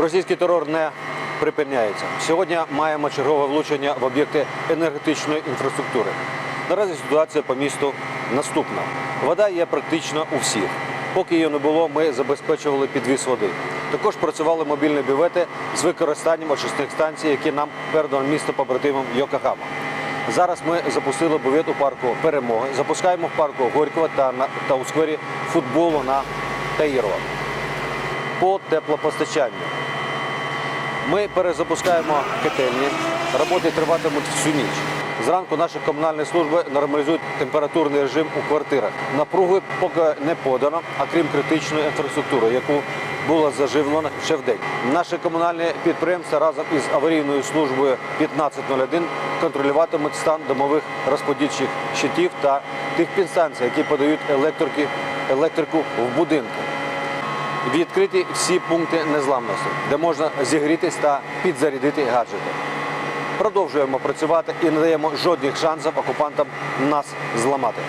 Російський терор не припиняється. Сьогодні маємо чергове влучення в об'єкти енергетичної інфраструктури. Наразі ситуація по місту наступна. Вода є практично у всіх. Поки її не було, ми забезпечували підвіз води. Також працювали мобільні бювети з використанням очисних станцій, які нам передано місто побратимом Йокогама. Зараз ми запустили бювет у парку Перемоги, запускаємо в парку Горького та, на, та у сквері футболу на Таїрова. По теплопостачанню. Ми перезапускаємо котельні. Роботи триватимуть всю ніч. Зранку наші комунальні служби нормалізують температурний режим у квартирах. Напруги поки не подано, а крім критичної інфраструктури, яку було заживлено ще в день. Наші комунальні підприємства разом із аварійною службою 1501 контролюватимуть стан домових розподільчих щитів та тих підстанцій, які подають електрики, електрику в будинки. Відкриті всі пункти незламності, де можна зігрітись та підзарядити гаджети. Продовжуємо працювати і не даємо жодних шансів окупантам нас зламати.